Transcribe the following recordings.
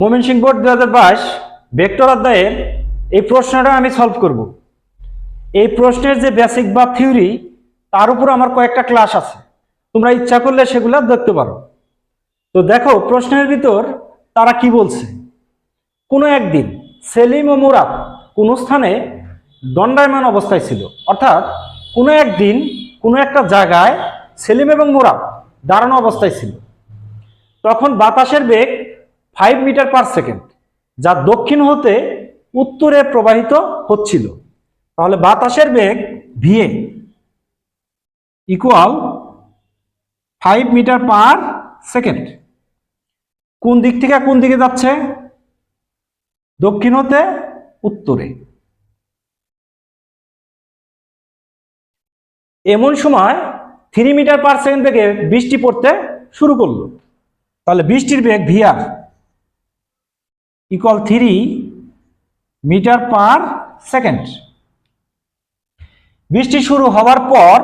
মোমেনসিং board দু হাজার বাইশ ভেক্টর অধ্যায়ের এই প্রশ্নটা আমি সলভ করব। এই প্রশ্নের যে বেসিক বা থিওরি তার উপর আমার কয়েকটা ক্লাস আছে। তোমরা ইচ্ছা করলে সেগুলো দেখতে পারো। তো দেখো, প্রশ্নের ভিতর তারা কি বলছে? কোনো একদিন সেলিম ও মুরাদ কোনো স্থানে দণ্ডায়মান অবস্থায় ছিল। অর্থাৎ কোনো একদিন কোনো একটা জায়গায় সেলিম এবং মুরাদ দাঁড়ানো অবস্থায় ছিল। তখন বাতাসের বেগ ফাইভ মিটার পার সেকেন্ড, যা দক্ষিণ হতে উত্তরে প্রবাহিত হচ্ছিল। তাহলে বাতাসের বেগ V A equal five metre per second কোন দিক থেকে কোন দিকে যাচ্ছে? দক্ষিণ হতে উত্তরে। এমন সময় থ্রি মিটার পার সেকেন্ড বেগে বৃষ্টি পড়তে শুরু করল। তাহলে বৃষ্টির বেগ V R equal three metre per second বৃষ্টি শুরু হওয়ার পর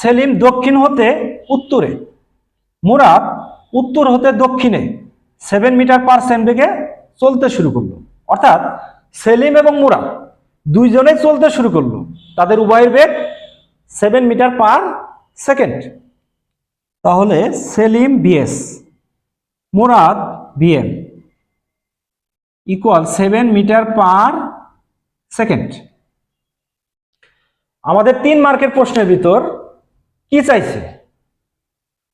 সেলিম দক্ষিণ হতে উত্তরে। মুরাদ উত্তর হতে দক্ষিণে সেভেন মিটার পার সেকেন্ড বেগে চলতে শুরু করল। অর্থাৎ সেলিম এবং মুরাদ দুইজনেই চলতে শুরু করল। তাদের উভয়ের বেগ সেভেন মিটার পার সেকেন্ড তাহলে Salim B S, Murad B M. Equal seven metre per second আমাদের তিন মার্কের প্রশ্নের ভিতর কি চাইছে?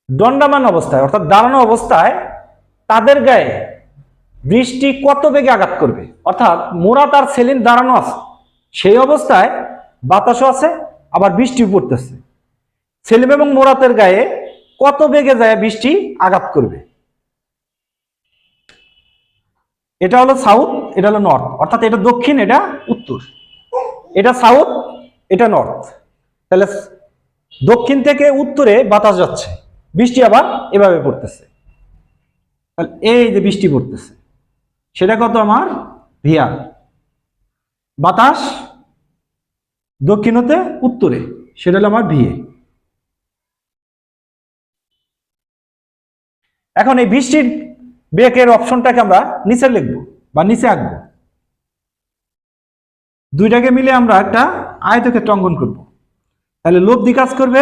দণ্ডামান অবস্থায়, অর্থাৎ দাঁড়ানো অবস্থায় তাদের গায়ে বৃষ্টি কত বেগে আঘাত করবে? অর্থাৎ মুরাদ আর সেলিম দাঁড়ানো আছে, সেই অবস্থায় বাতাসও আছে, আবার বৃষ্টি পড়তেছে। সেলিম এবং মোরাতের গায়ে কত বেগে যায় বৃষ্টি আঘাত করবে? এটা হলো সাউথ এটা হলো নর্থ অর্থাৎ এটা দক্ষিণ, এটা উত্তর। এটা সাউথ এটা নর্থ তাহলে দক্ষিণ থেকে উত্তরে বাতাস যাচ্ছে। বৃষ্টি আবার এভাবে পড়তেছে। তাহলে এই যে বৃষ্টি পড়তেছে, সেটা কত আমার? ভিয়ার বাতাস দক্ষিণ হতে উত্তরে, সেটা হলো আমার ভিএ এখন এই বৃষ্টির বেকের অপশনটাকে আমরা নিচে লিখব বা নিচে আঁকবো। দুইটাকে মিলে আমরা একটা আয়তক্ষেত্র অঙ্কন করব। তাহলে লব্ধি কাজ করবে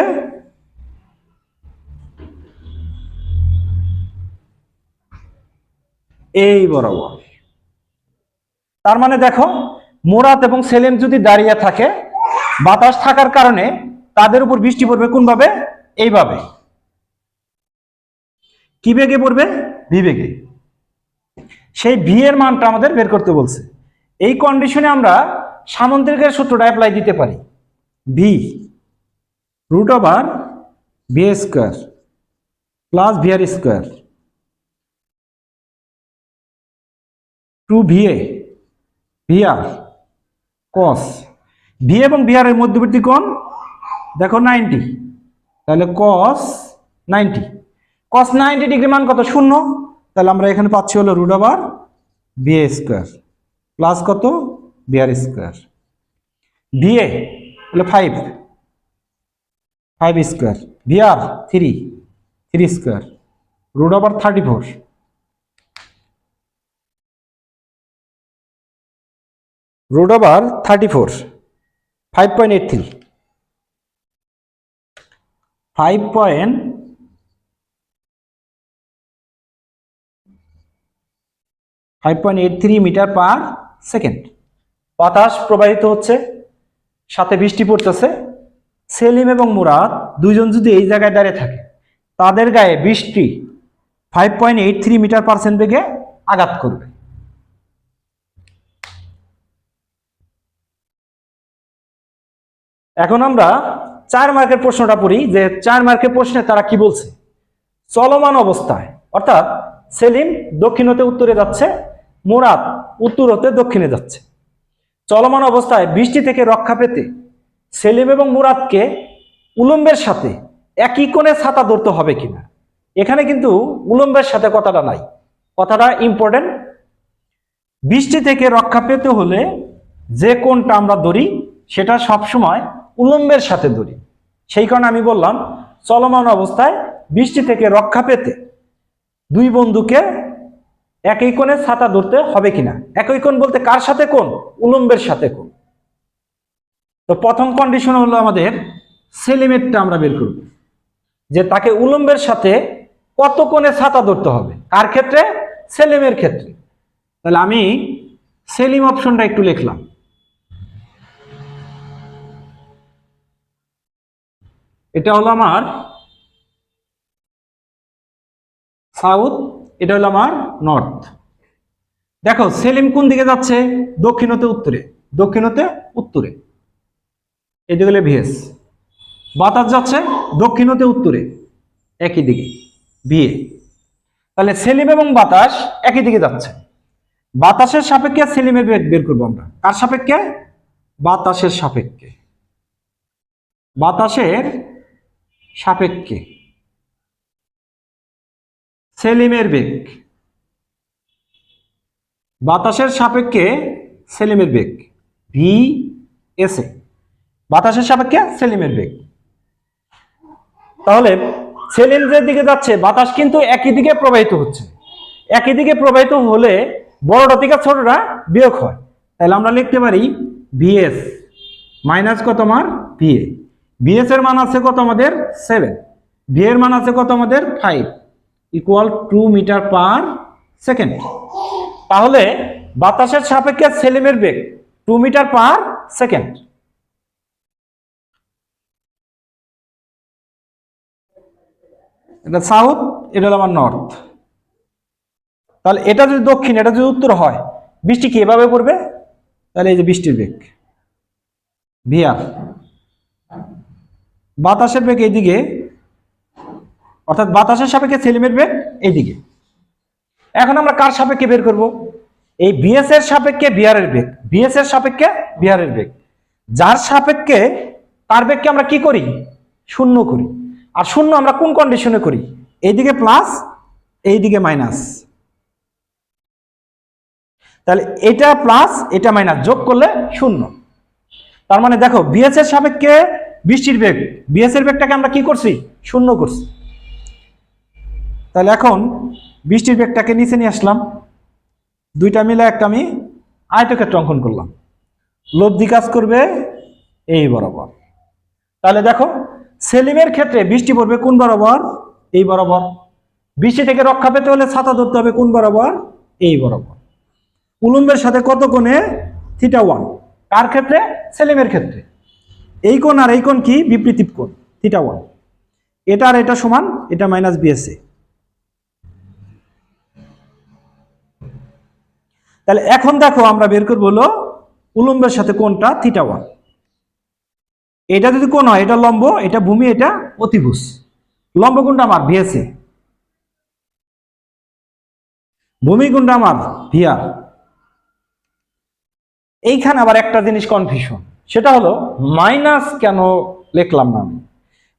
এই বরাবর। তার মানে দেখো মোরাত এবং সেলেম যদি দাঁড়িয়ে থাকে, বাতাস থাকার কারণে তাদের উপর বৃষ্টি পড়বে কোনভাবে? এইভাবে। কি বেগে পড়বে? বেগে সেই ভি এর মানটা আমাদের বের করতে বলছে। এই কন্ডিশনে আমরা সামন্ত্রিকের সূত্রটা অ্যাপ্লাই দিতে পারি। V root over V square plus V R square two V A V R cos V এবং ভি আর এর মধ্যবর্তী কোণ, দেখো নাইনটি তাহলে cos ninety cos ninety degree মান কত? শূন্য। তাহলে আমরা এখানে পাচ্ছি হলো root over B A square plus কত? B R square B A হলো five five square V R three three square root over thirty four root over thirty four five point eight three five point five point eight three metre per second বাতাস প্রবাহিত হচ্ছে, সাথে বৃষ্টি পড়তেছে। সেলিম এবং মুরাদ দুইজন যদি এই জায়গায় দাঁড়িয়ে থাকে, তাদের গায়ে বৃষ্টি five point eight three metre percent বেগে আঘাত করবে। এখন আমরা চার মার্কের প্রশ্নটা পড়ি, যে চার মার্কের প্রশ্নে তারা কি বলছে? চলমান অবস্থায়, অর্থাৎ সেলিম দক্ষিণ হতে উত্তরে যাচ্ছে, মুরাদ উত্তর হতে দক্ষিণে যাচ্ছে। চলমান অবস্থায় বৃষ্টি থেকে রক্ষা পেতে সেলিম এবং মুরাদকে উলম্বের সাথে একই কোণে ছাতা ধরতে হবে কিনা? এখানে কিন্তু উলম্বের সাথে কথাটা নাই। কথাটা ইম্পর্টেন্ট বৃষ্টি থেকে রক্ষা পেতে হলে যে কোণটা আমরা ধরি, সেটা সবসময় উলম্বের সাথে ধরি। সেই কারণে আমি বললাম, চলমান অবস্থায় বৃষ্টি থেকে রক্ষা পেতে দুই বন্ধুকে একই কোণে ছাতা ধরতে হবে কিনা? একই কোণ বলতে কার সাথে কোন উলম্বের সাথে কোন তো প্রথম কন্ডিশন হলো আমাদের সেলিমেটটা আমরা বের করব। যে তাকে উলম্বের সাথে কত কোণে ছাতা ধরতে হবে? কার ক্ষেত্রে? সেলিমের ক্ষেত্রে। তাহলে আমি সেলিম অপশনটা একটু লিখলাম। এটা হলো আমার সাউথ, এটা হলো আমার নর্থ। দেখো, সেলিম কোন দিকে যাচ্ছে? দক্ষিণ হতে উত্তরে। দক্ষিণ হতে উত্তরে এদিকে হলে ভিএস। বাতাস যাচ্ছে দক্ষিণ হতে উত্তরে। একই দিকে। বিয়ে তাহলে সেলিম এবং বাতাস একই দিকে যাচ্ছে। বাতাসের সাপেক্ষে সেলিমের বেগ বের করব আমরা। কার সাপেক্ষে? বাতাসের সাপেক্ষে। বাতাসের সাপেক্ষে। সেলিমের বেগ। বাতাসের সাপেক্ষে সেলিমের বেগ। ভি এস বাতাসের সাপেক্ষে সেলিমের বেগ। তাহলে সেলিম যে দিকে যাচ্ছে, বাতাস কিন্তু একই দিকে প্রবাহিত হচ্ছে। একই দিকে প্রবাহিত হলে বড়টা থেকে ছোটটা বিয়োগ হয়। তাহলে আমরা লিখতে পারি ভিএস মাইনাস কত আমার ভিএ ভিএস এর মান আছে কত আমাদের সেভেন ভি এর মান আছে কত আমাদের five equal two metre per second তাহলে বাতাসের সাপেক্ষে সেলিমের বেগ টু মিটার পার সেকেন্ড এটা সাউথ এটা হলো আমার নর্থ তাহলে এটা যদি দক্ষিণ, এটা যদি উত্তর হয়, বৃষ্টি কি এভাবে পড়বে? তাহলে এই যে বৃষ্টির বেগ। ভিআর বাতাসের বেগ এইদিকে অর্থাৎ বাতাসের সাপেক্ষে সেলিমের বেগ এইদিকে। এখন আমরা কার সাপেক্ষে বের করব? এই বিএস এর সাপেক্ষে বিহারের বেগ বিএস এর সাপেক্ষে বিহারের বেগ যার সাপেক্ষে তার বেগকে আমরা কি করি? শূন্য করি। আর শূন্য আমরা কোন কন্ডিশনে করি? এইদিকে প্লাস এইদিকে মাইনাস তাহলে এটা প্লাস এটা মাইনাস যোগ করলে শূন্য। তার মানে দেখো বিএস এর সাপেক্ষে বৃষ্টির বেগ বিএস এর বেগটাকে আমরা কি করছি? শূন্য করছি। তাহলে এখন বৃষ্টির বেগটাকে নিচে নিয়ে আসলাম। দুইটা মিলে একটা আমি আয়তক্ষেত্র অঙ্কন করলাম। লব্ধি কাজ করবে এই বরাবর। তাহলে দেখো, সেলিমের ক্ষেত্রে বৃষ্টি পড়বে কোন বরাবর? এই বরাবর। বৃষ্টি থেকে রক্ষা পেতে হলে ছাতা ধরতে হবে কোন বরাবর? এই বরাবর। উলম্বের সাথে কত কোণে? Theta one. কার ক্ষেত্রে? সেলিমের ক্ষেত্রে। এই কোণ আর এই কোণ কি? বিপরীত কোণ, থিটা ওয়ান। এটা আর এটা সমান, এটা মাইনাস বিএসএ তাহলে এখন দেখো আমরা বের করব হলো উলম্বের সাথে কোনটা? থিটা ওয়ান এটা যদি কোন হয়, এটা লম্ব, এটা ভূমি, এটা অতিভুজ। লম্ব কোনটা আমার? ভিএসএ ভূমি কোনটা আমার? ভিআর এইখানে আবার একটা জিনিস কনফিউশন সেটা হলো মাইনাস কেন লিখলাম না আমি?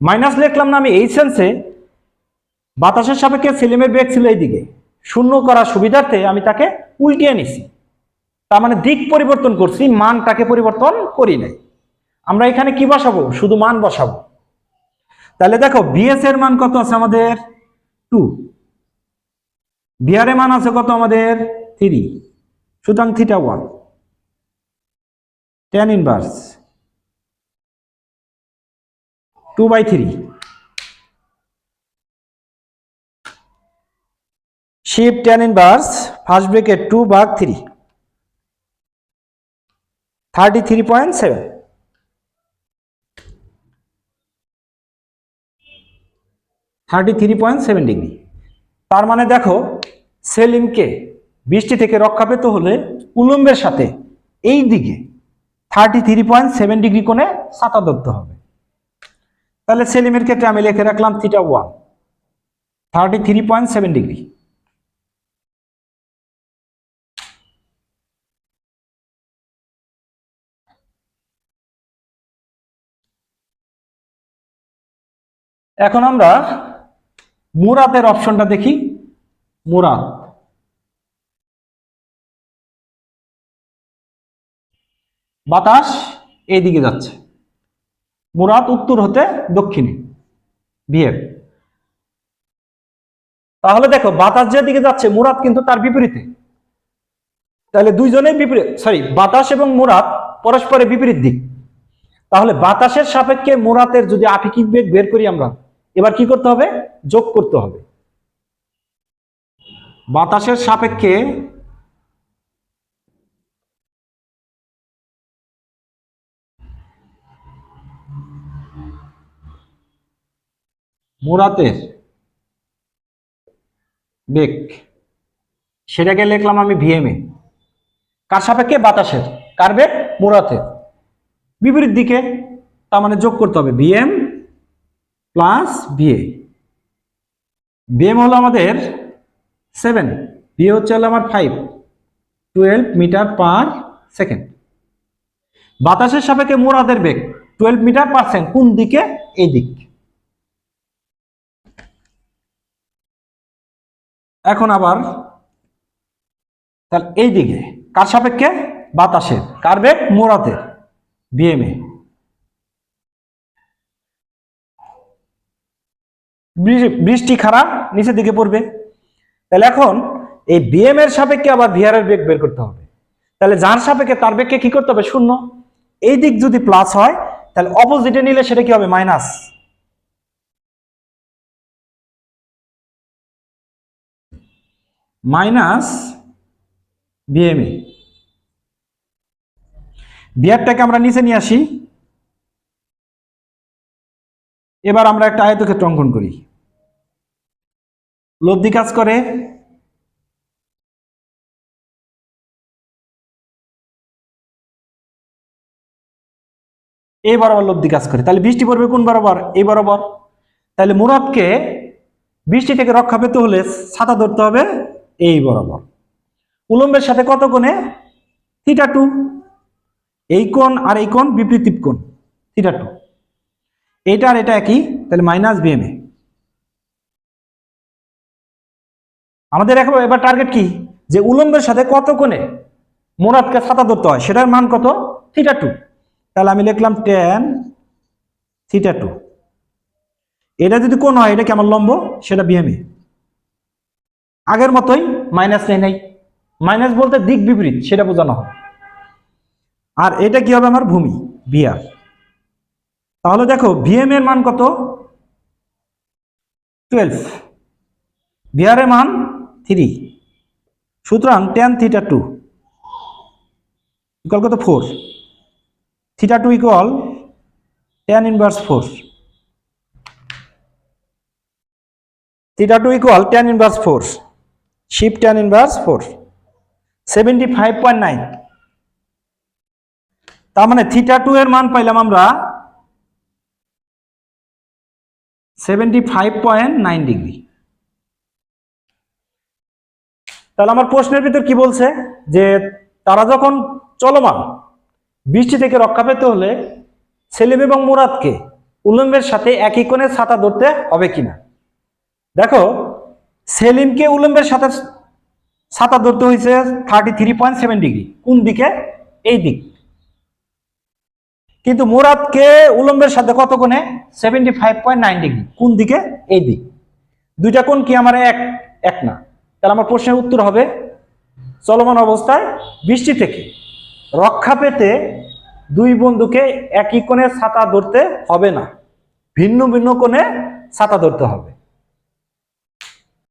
মাইনাস লিখলাম না আমি এই সেন্সে বাতাসের সাপেক্ষে সেলিমের বেগ ছিল এইদিকে। শূন্য করার সুবিধার্থে আমি তাকে উল্টিয়ে নিছি। তার মানে দিক পরিবর্তন করছি, মানটাকে পরিবর্তন করি নাই। আমরা এখানে কি বসাবো? শুধু মান বসাবো। তাহলে দেখো বিএস এর মান কত আছে আমাদের? টু বিআর এর মান আছে কত আমাদের? থ্রি সুতরাং theta one tan inverse two by three sheep tan inverse first bracket two ভাগ three thirty three point seven thirty three point seven degree তার মানে দেখো, সেলিমকে বৃষ্টি থেকে রক্ষা পেতে হলে উলম্বের সাথে এই দিকে thirty three point seven degree কোণে ছাতা ধরতে হবে। তাহলে সেলিমের ক্ষেত্রে আমি লিখে রাখলাম theta one thirty three point seven degree এখন আমরা মুরাতের অপশনটা দেখি। মুরাত বাতাস এইদিকে যাচ্ছে। মুরাত উত্তর হতে দক্ষিণে। বিয়ের তাহলে দেখো, বাতাস যেদিকে যাচ্ছে, মুরাদ কিন্তু তার বিপরীতে। তাহলে দুইজনেই বিপরীত সরি বাতাস এবং মুরাদ পরস্পরের বিপরীত দিক। তাহলে বাতাসের সাপেক্ষে মুরাতের যদি আপেক্ষিক বেগ বের করি আমরা এবার কি করতে হবে? যোগ করতে হবে। বাতাসের সাপেক্ষে মুরাতের বেগ, সেটাকে লিখলাম আমি ভিএমএ কার সাপেক্ষে? বাতাসের। কার বেগ? মুরাতের বিপরীত দিকে, তার মানে যোগ করতে হবে। বিএম প্লাস বিএ বিএম হলো আমাদের সেভেন বিএ হচ্ছে হলো আমার five twelve metre per second বাতাসের সাপেক্ষে মোরাদের বেগ টুয়েলভ মিটার পার সেকেন্ড কোন দিকে? এই দিক এখন আবার, তাহলে এই দিকে কার সাপেক্ষে? বাতাসের। কার বেগ? মোরাতের বিএমএ বৃষ্টি খারাপ, নিচের দিকে পড়বে। তাহলে এখন এই বিএম এর সাপেক্ষে আবার ভিআর এর বেগ বের করতে হবে। তাহলে যার সাপেক্ষে তার বেগকে কি করতে হবে? শূন্য। এই দিক যদি প্লাস হয়, তাহলে অপোজিটে নিলে সেটা কি হবে? মাইনাস মাইনাস বিএমএ বিআরটাকে আমরা নিচে নিয়ে আসি। এবার আমরা একটা আয়তক্ষেত্র অঙ্কন করি। লব্ধি কাজ করে? এই বরাবর লব্ধি কাজ করে। তাহলে বৃষ্টি পড়বে কোন বরাবর? এই বরাবর। তাহলে মুরাদকে বৃষ্টি থেকে রক্ষা পেতে হলে ছাতা ধরতে হবে এই বরাবর। উলম্বের সাথে কত কোণে? থিটা টু এই কোণ আর এই কোণ বিপরীত কোণ থিটা টু এটা আর এটা একই, তাহলে মাইনাস বিএমএ আমাদের এখন এবার টার্গেট কি? যে উলম্বের সাথে কত কোণে মোরাদকে ছাতা ধরতে হয়? সেটার মান কত? থিটা টু তাহলে আমি লিখলাম টেন থিটা টু এটা যদি কোন হয়, এটা কেমন লম্ব? সেটা বিএমএ আগের মতোই মাইনাস নেই, নাই। মাইনাস বলতে দিক বিপরীত, সেটা বোঝানো হয়। আর এটা কি হবে আমার? ভূমি বিআর তাহলে দেখো ভিএম এর মান কত? টুয়েলভ বিআর এর মান থ্রি। সুতরাং টেন থিটা টু ইকুয়াল কত? Four theta two equal tan inverse four theta two equal tan inverse four sheep tan inverse four seventy five point nine তার মানে থিটা টু এর মান পাইলাম আমরা seventy five point nine degree তাহলে আমার প্রশ্নের ভিতর কি বলছে? যে তারা যখন চলমান, বৃষ্টি থেকে রক্ষা পেতে হলে সেলিম এবং মুরাদকে উলম্বের সাথে একই কোণে ছাতা ধরতে হবে কিনা? দেখো, সেলিমকে উলম্বের সাথে ছাতা ধরতে হয়েছে thirty three point seven degree কোন দিকে? এই দিক। কিন্তু মুরাদকে উলম্বের সাথে কত কোণে? Seventy five point nine degree কোন দিকে? এই দিক। দুইটা কোণ কি আমার এক? এক না। তাহলে আমার প্রশ্নের উত্তর হবে, চলমান অবস্থায় বৃষ্টি থেকে রক্ষা পেতে দুই বন্ধুকে একই কোণে ছাতা ধরতে হবে না, ভিন্ন ভিন্ন কোণে ছাতা ধরতে হবে।